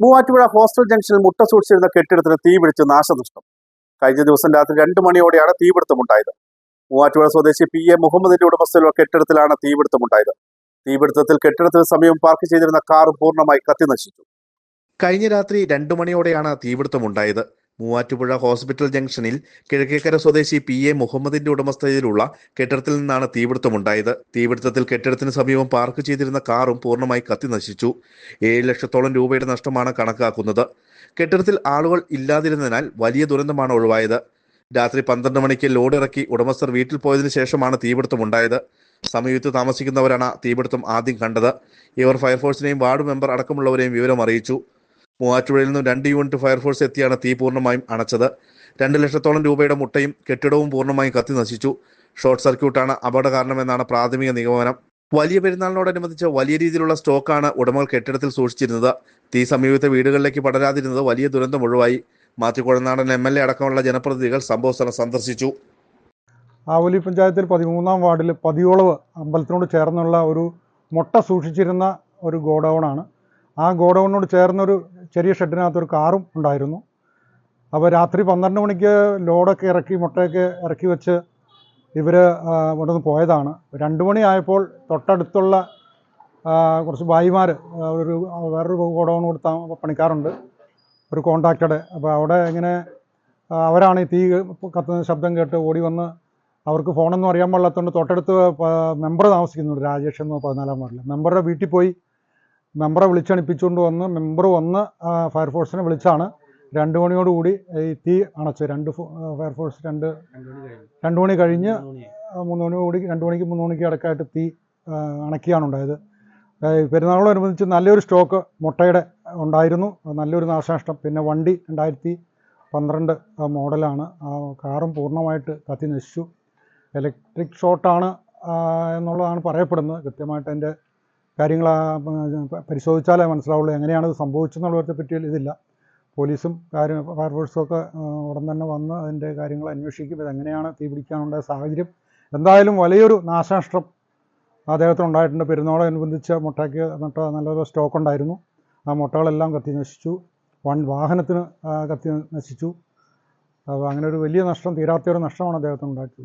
Muvattupuzha hostel ജംഗ്ഷനിൽ മുട്ട സൂക്ഷിച്ചിരുന്ന കെട്ടിടത്തിന് തീ പിടിച്ച് നാശനഷ്ടം. കഴിഞ്ഞ ദിവസം രാത്രി രണ്ട് മണിയോടെയാണ് തീപിടുത്തമുണ്ടായത്. മൂവാറ്റുപുഴ സ്വദേശി പി എ മുഹമ്മദിന്റെ ഉടമസ്ഥയിലുള്ള കെട്ടിടത്തിലാണ് തീപിടുത്തമുണ്ടായത്. തീപിടുത്തത്തിൽ കെട്ടിടത്തിന് സമയം പാർക്ക് ചെയ്തിരുന്ന കാറും പൂർണമായി കത്തിനശിച്ചു. കഴിഞ്ഞ രാത്രി രണ്ടു മണിയോടെയാണ് തീപിടുത്തമുണ്ടായത്. മൂവാറ്റുപുഴ ഹോസ്പിറ്റൽ ജംഗ്ഷനിൽ കിഴക്കേക്കര സ്വദേശി പി എ മുഹമ്മദിന്റെ ഉടമസ്ഥതയിലുള്ള കെട്ടിടത്തിൽ നിന്നാണ് തീപിടുത്തമുണ്ടായത്. തീപിടുത്തത്തിൽ കെട്ടിടത്തിന് സമീപം പാർക്ക് ചെയ്തിരുന്ന കാറും പൂർണമായി കത്തിനശിച്ചു ഏഴ് ലക്ഷത്തോളം രൂപയുടെ നഷ്ടമാണ് കണക്കാക്കുന്നത്. കെട്ടിടത്തിൽ ആളുകൾ ഇല്ലാതിരുന്നതിനാൽ വലിയ ദുരന്തമാണ് ഒഴിവായത്. രാത്രി പന്ത്രണ്ട് മണിക്ക് ലോഡ് ഇറക്കി ഉടമസ്ഥർ വീട്ടിൽ പോയതിനു ശേഷമാണ് തീപിടുത്തമുണ്ടായത്. സമീപത്ത് താമസിക്കുന്നവരാണ് തീപിടുത്തം ആദ്യം കണ്ടത്. ഇവർ ഫയർഫോഴ്സിനെയും വാർഡ് മെമ്പർ അടക്കമുള്ളവരെയും വിവരം അറിയിച്ചു. മൂവാറ്റുപുഴയിൽ നിന്നും രണ്ട് യൂണിറ്റ് ഫയർഫോഴ്സ് എത്തിയാണ് തീ പൂർണമായും അണച്ചത്. രണ്ട് ലക്ഷത്തോളം രൂപയുടെ മുട്ടയും കെട്ടിടവും പൂർണമായും കത്തി നശിച്ചു. ഷോർട്ട് സർക്യൂട്ടാണ് അപകട കാരണമെന്നാണ് പ്രാഥമിക നിഗമനം. വലിയ പെരുന്നാളിനോടനുബന്ധിച്ച് വലിയ രീതിയിലുള്ള സ്റ്റോക്കാണ് ഉടമകൾ കെട്ടിടത്തിൽ സൂക്ഷിച്ചിരുന്നത്. തീ സമീപത്തെ വീടുകളിലേക്ക് പടരാതിരുന്നത് വലിയ ദുരന്തം ഒഴിവായി. Mathew Kuzhalnadan M L A അടക്കമുള്ള ജനപ്രതിനിധികൾ സംഭവസ്ഥലം സന്ദർശിച്ചു. ആവലി പഞ്ചായത്തിൽ പതിമൂന്നാം വാർഡിൽ പതിയോളവ് അമ്പലത്തിനോട് ചേർന്നുള്ള ഒരു മുട്ട സൂക്ഷിച്ചിരുന്ന ഒരു ഗോഡൗണാണ് ആ ഗോഡൗണിനോട് ചേർന്നൊരു ചെറിയ ഷെഡിനകത്ത് ഒരു കാറും ഉണ്ടായിരുന്നു. അപ്പോൾ രാത്രി പന്ത്രണ്ട് മണിക്ക് ലോഡൊക്കെ ഇറക്കി മുട്ടയൊക്കെ ഇറക്കി വെച്ച് ഇവർ ഇവിടെ നിന്ന് പോയതാണ്. രണ്ട് മണിയായപ്പോൾ തൊട്ടടുത്തുള്ള കുറച്ച് ഭായിമാർ ഒരു വേറൊരു ഗോഡൗൺ കൊടുത്ത പണിക്കാറുണ്ട്. ഒരു കോണ്ടാക്റ്റഡ് അപ്പോൾ അവിടെ ഇങ്ങനെ അവരാണ് ഈ തീ കത്തുന്ന ശബ്ദം കേട്ട് ഓടി വന്ന് അവർക്ക് ഫോണൊന്നും അറിയാൻ പാടില്ലാത്തതുകൊണ്ട് തൊട്ടടുത്ത് മെമ്പർ താമസിക്കുന്നുണ്ട്. രാജേഷ് എന്ന് പതിനാലാം വാർഡിൽ മെമ്പറുടെ വീട്ടിൽ പോയി മെമ്പറെ വിളിച്ചണിപ്പിച്ചുകൊണ്ട് വന്ന് മെമ്പർ വന്ന് ഫയർഫോഴ്സിനെ വിളിച്ചാണ്. രണ്ട് മണിയോടുകൂടി ഈ തീ അണച്ച് രണ്ട് ഫയർഫോഴ്സ് രണ്ട് രണ്ട് മണി കഴിഞ്ഞ് മൂന്ന് മണി കൂടി രണ്ട് മണിക്ക് മൂന്ന് മണിക്ക് അടക്കായിട്ട് തീ അണക്കിയാണ് ഉണ്ടായത്. പെരുന്നാളോടനുബന്ധിച്ച് നല്ലൊരു സ്റ്റോക്ക് മുട്ടയുടെ ഉണ്ടായിരുന്നു. നല്ലൊരു നാശനഷ്ടം. പിന്നെ വണ്ടി രണ്ടായിരത്തി പന്ത്രണ്ട് മോഡലാണ്. ആ കാറും പൂർണമായിട്ട് കത്തി നശിച്ചു ഇലക്ട്രിക് ഷോട്ടാണ് എന്നുള്ളതാണ് പറയപ്പെടുന്നത്. കൃത്യമായിട്ട് അതിന്റെ കാര്യങ്ങൾ പരിശോധിച്ചാലേ മനസ്സിലാവുള്ളൂ എങ്ങനെയാണ് ഇത് സംഭവിച്ചെന്നുള്ളതിനെ പറ്റി ഇതില്ല. പോലീസും കാര്യം ഫയർഫോഴ്സും ഒക്കെ ഉടൻ തന്നെ വന്ന് അതിന്റെ കാര്യങ്ങൾ അന്വേഷിക്കും. ഇതെങ്ങനെയാണ് തീ പിടിക്കാനുണ്ടായ സാഹചര്യം? എന്തായാലും വലിയൊരു നാശനഷ്ടം അദ്ദേഹത്തിന് ഉണ്ടായിട്ടുണ്ട് പെരുന്നാളനുബന്ധിച്ച് മുട്ടയ്ക്ക് മുട്ട നല്ലൊരു സ്റ്റോക്ക് ഉണ്ടായിരുന്നു ആ മുട്ടകളെല്ലാം കത്തി നശിച്ചു. വൺ വാഹനത്തിന് കത്തി നശിച്ചു. അപ്പോൾ അങ്ങനെ ഒരു വലിയ നഷ്ടം തീരാത്തൊരു നഷ്ടമാണ് അദ്ദേഹത്തിന് ഉണ്ടാക്കിയത്